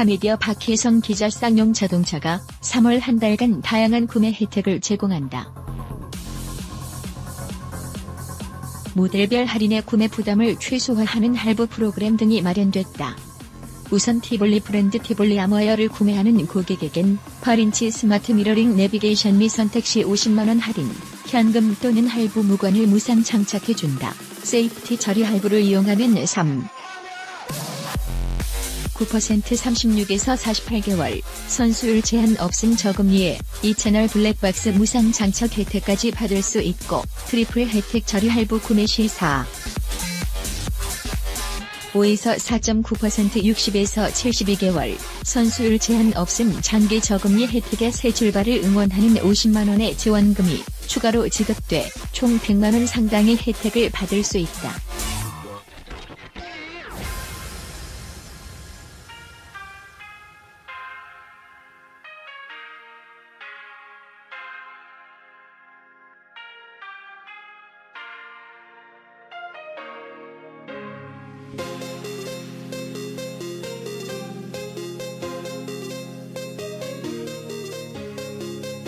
카미디어 박혜성 기자 쌍용 자동차가 3월 한 달간 다양한 구매 혜택을 제공한다. 모델별 할인의 구매 부담을 최소화하는 할부 프로그램 등이 마련됐다. 우선 티볼리 브랜드 티볼리 아머어를 구매하는 고객에겐 8인치 스마트 미러링 내비게이션 미 선택 시 50만원 할인, 현금 또는 할부 무관을 무상 장착해준다. 세이프티 처리 할부를 이용하면 3. 9% 36에서 48개월, 선수율 제한 없음 저금리에 2채널 블랙박스 무상 장착 혜택까지 받을 수 있고 트리플 혜택 처리 할부 구매 시 4. 5에서 4.9% 60에서 72개월, 선수율 제한 없음 장기 저금리 혜택의 새 출발을 응원하는 50만원의 지원금이 추가로 지급돼 총 100만원 상당의 혜택을 받을 수 있다.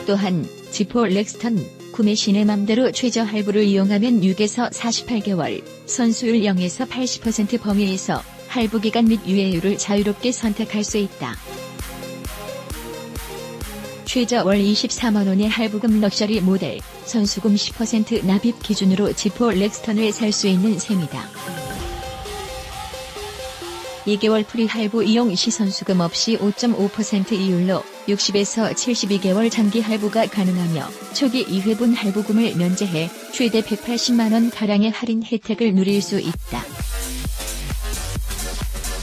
또한 지포 렉스턴 구매 시내 맘대로 최저 할부를 이용하면 6에서 48개월, 선수율 0에서 80% 범위에서 할부 기간 및 유예율을 자유롭게 선택할 수 있다. 최저 월 24만원의 할부금 럭셔리 모델, 선수금 10% 납입 기준으로 지포 렉스턴을 살 수 있는 셈이다. 2개월 프리 할부 이용 시 선수금 없이 5.5% 이율로 60에서 72개월 장기 할부가 가능하며 초기 2회분 할부금을 면제해 최대 180만원 가량의 할인 혜택을 누릴 수 있다.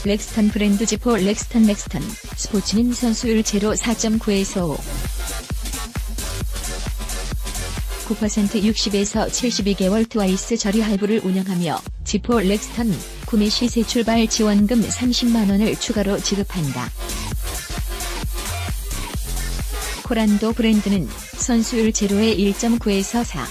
렉스턴 브랜드 지포 렉스턴 렉스턴 스포츠는 선수율 제로 4.9에서 5. 9% 60에서 72개월 트와이스 저리 할부를 운영하며 지포 렉스턴 구매 시 새 출발 지원금 30만원을 추가로 지급한다. 코란도 브랜드는 선수율 제로의 1.9에서 4.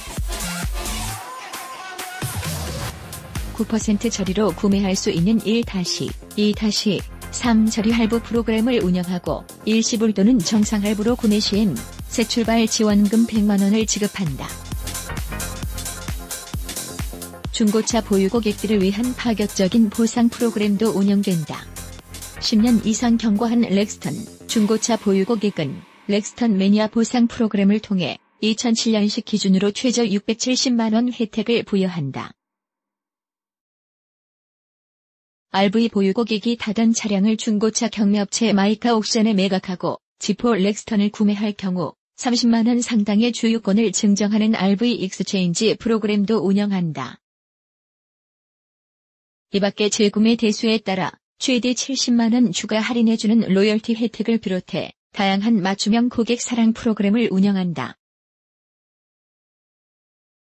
9% 저리로 구매할 수 있는 1-2-3 저리 할부 프로그램을 운영하고 일시불 또는 정상 할부로 구매 시엔 새 출발 지원금 100만원을 지급한다. 중고차 보유 고객들을 위한 파격적인 보상 프로그램도 운영된다. 10년 이상 경과한 렉스턴 중고차 보유 고객은 렉스턴 매니아 보상 프로그램을 통해 2007년식 기준으로 최저 670만원 혜택을 부여한다. RV 보유 고객이 타던 차량을 중고차 경매업체 마이카 옥션에 매각하고 지포 렉스턴을 구매할 경우 30만원 상당의 주유권을 증정하는 RV 익스체인지 프로그램도 운영한다. 이밖에 재구매 대수에 따라 최대 70만원 추가 할인해주는 로열티 혜택을 비롯해 다양한 맞춤형 고객 사랑 프로그램을 운영한다.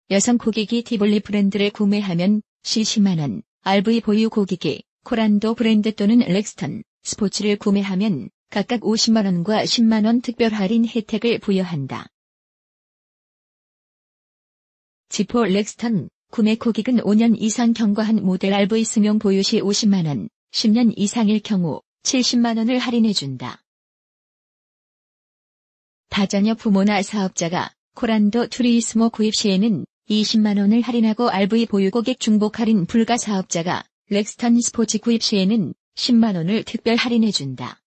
여성 고객이 티볼리 브랜드를 구매하면 시 10만원, RV 보유 고객이 코란도 브랜드 또는 렉스턴, 스포츠를 구매하면 각각 50만원과 10만원 특별 할인 혜택을 부여한다. 지포 렉스턴 구매 고객은 5년 이상 경과한 모델 RV 승용 보유 시 50만원, 10년 이상일 경우 70만원을 할인해준다. 다자녀 부모나 사업자가 코란도 투리스모 구입 시에는 20만원을 할인하고 RV 보유 고객 중복 할인 불가 사업자가 렉스턴 스포츠 구입 시에는 10만원을 특별 할인해준다.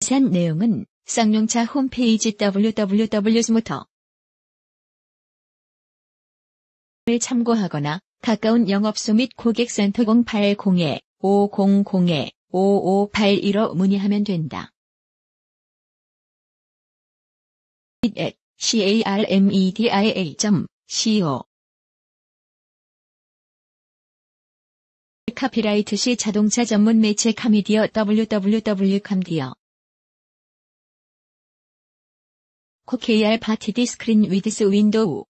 자세한 내용은 쌍용차 홈페이지 www.smotor 를 참고하거나 가까운 영업소 및 고객센터 080-500-5581로 문의하면 된다. carmedia.co 카피라이트 시 자동차 전문 매체 카미디어 www.cam디어 코케이알 파티 디 스크린 위드스 윈도우